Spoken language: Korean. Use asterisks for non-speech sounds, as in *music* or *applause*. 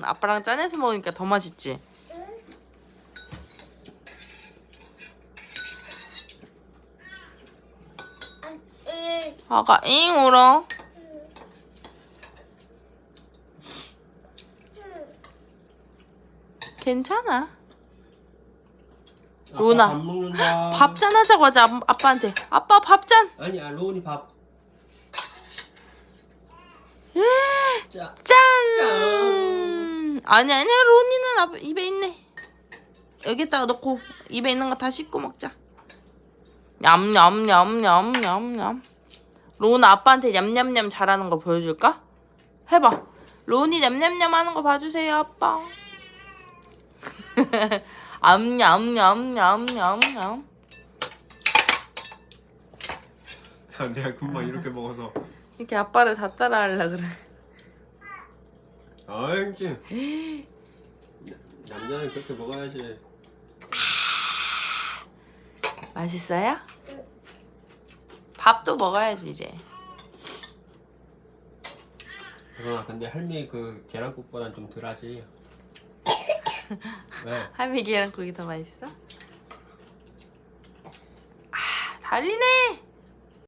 짠! 아빠랑 짠해서 먹으니까 더 맛있지? 응. 아가 잉 울어. 괜찮아. 로나. 밥 먹는다. 밥 짠하자고 하자 아- 아빠한테. 아빠 밥 짠. 아니야 로운이 밥. 자. 짠. 짠. 아니 아니 로니는 입에 있네. 여기다가 넣고 입에 있는 거다 씹고 먹자. 냠냠냠냠냠냠. 로운 아빠한테 냠냠냠 잘하는 거 보여줄까? 해봐. 로운이 냠냠냠 하는 거 봐주세요 아빠. *laughs* 암냠냠냠냠냠. 야, 내가 금방 이렇게 먹어서. 이렇게 아빠를 다 따라하려 그래. 알지. 남자는 그렇게 먹어야지. 맛있어요? 밥도 먹어야지 이제. 로나 근데 할미 그 계란국보단 좀 덜하지. *laughs* 왜? 할미 계란국이 더 맛있어? 아 달리네.